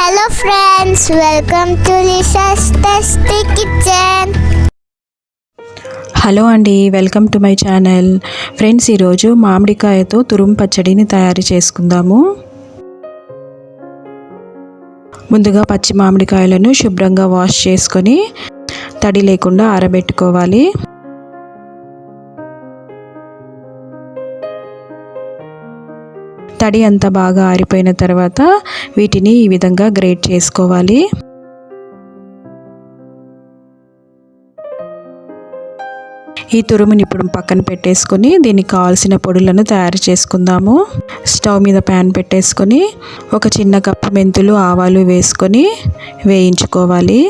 Hello friends welcome to Lisa's tasty kitchen hello అండి welcome to my channel friends ఈరోజు మామిడికాయతో తురుము పచ్చడిని తయారు చేసుకుందాము. ముందుగా పచ్చి మామిడికాయలను శుభ్రంగా వాష్ చేసుకొని తడి లేకుండా ఆరబెట్టుకోవాలి. తడి అంతా బాగా ఆరిపోయిన తర్వాత వీటిని ఈ విధంగా గ్రేట్ చేసుకోవాలి. ఈ తురుముని ఇప్పుడు పక్కన పెట్టేసుకొని దీనికి కావాల్సిన పొడులను తయారు చేసుకుందాము. స్టవ్ మీద ప్యాన్ పెట్టేసుకొని ఒక చిన్న కప్పు మెంతులు ఆవాలు వేసుకొని వేయించుకోవాలి.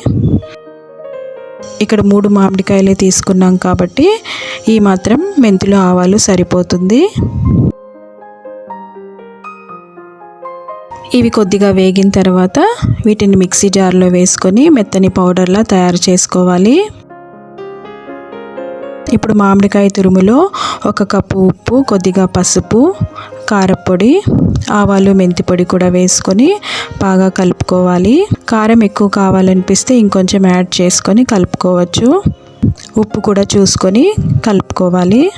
ఇక్కడ మూడు మామిడికాయలే తీసుకున్నాం కాబట్టి ఈ మాత్రం మెంతులు ఆవాలు సరిపోతుంది. ఇవి కొద్దిగా వేగిన తర్వాత వీటిని మిక్సీ జార్లో వేసుకొని మెత్తని పౌడర్లా తయారు చేసుకోవాలి. ఇప్పుడు మామిడికాయ తురుములో ఒక కప్పు ఉప్పు కొద్దిగా పసుపు కారపొడి ఆవాలు మెంతి పొడి కూడా వేసుకొని బాగా కలుపుకోవాలి. కారం ఎక్కువ కావాలనిపిస్తే ఇంకొంచెం యాడ్ చేసుకొని కలుపుకోవచ్చు. ఉప్పు కూడా చూసుకొని కలుపుకోవాలి.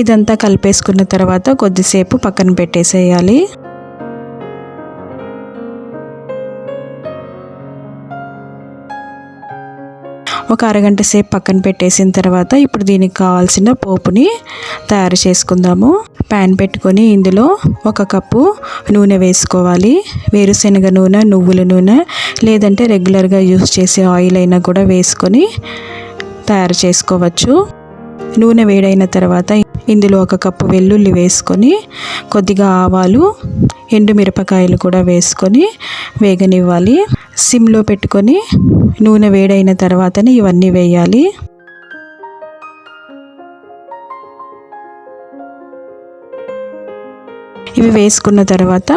ఇదంతా కలిపేసుకున్న తర్వాత కొద్దిసేపు పక్కన పెట్టేసేయాలి. ఒక అరగంట సేపు పక్కన పెట్టేసిన తర్వాత ఇప్పుడు దీనికి కావాల్సిన పోపుని తయారు చేసుకుందాము. ప్యాన్ పెట్టుకొని ఇందులో ఒక కప్పు నూనె వేసుకోవాలి. వేరుశనగ నూనె నువ్వుల నూనె లేదంటే రెగ్యులర్గా యూస్ చేసే ఆయిల్ అయినా కూడా వేసుకొని తయారు చేసుకోవచ్చు. నూనె వేడైన తర్వాత ఇందులో ఒక కప్పు వెల్లుల్లి వేసుకొని కొద్దిగా ఆవాలు ఎండుమిరపకాయలు కూడా వేసుకొని వేగనివ్వాలి. సిమ్లో పెట్టుకొని నూనె వేడైన తర్వాతనే ఇవన్నీ వేయాలి. ఇవి వేసుకున్న తర్వాత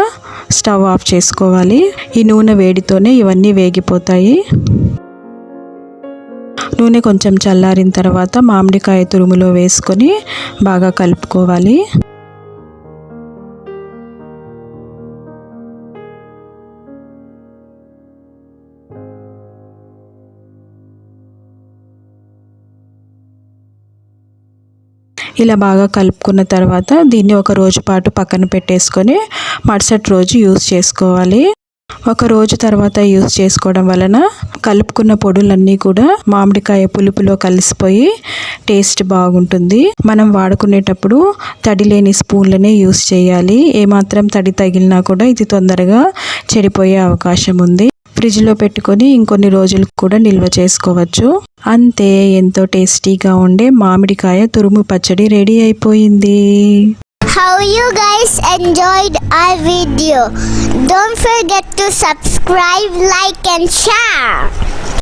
స్టవ్ ఆఫ్ చేసుకోవాలి. ఈ నూనె వేడితోనే ఇవన్నీ వేగిపోతాయి. నూనె కొంచెం చల్లారిన తర్వాత మామిడికాయ తురుములో వేసుకొని బాగా కలుపుకోవాలి. ఇలా బాగా కలుపుకున్న తర్వాత దీన్ని ఒక రోజు పాటు పక్కన పెట్టేసుకొని మరుసటి రోజు యూస్ చేసుకోవాలి. ఒక రోజు తర్వాత యూస్ చేసుకోవడం వలన కలుపుకున్న పొడులన్నీ కూడా మామిడికాయ పులుపులో కలిసిపోయి టేస్ట్ బాగుంటుంది. మనం వాడుకునేటప్పుడు తడి లేని స్పూన్లనే యూస్ చేయాలి. ఏమాత్రం తడి తగిలినా కూడా ఇది తొందరగా చెడిపోయే అవకాశం ఉంది. ఫ్రిడ్జ్లో పెట్టుకొని ఇంకొన్ని రోజులు కూడా నిల్వ చేసుకోవచ్చు. అంతే ఎంతో టేస్టీగా ఉండే మామిడికాయ తురుము పచ్చడి రెడీ అయిపోయింది. how you guys enjoyed our video. Don't forget to subscribe, like and share.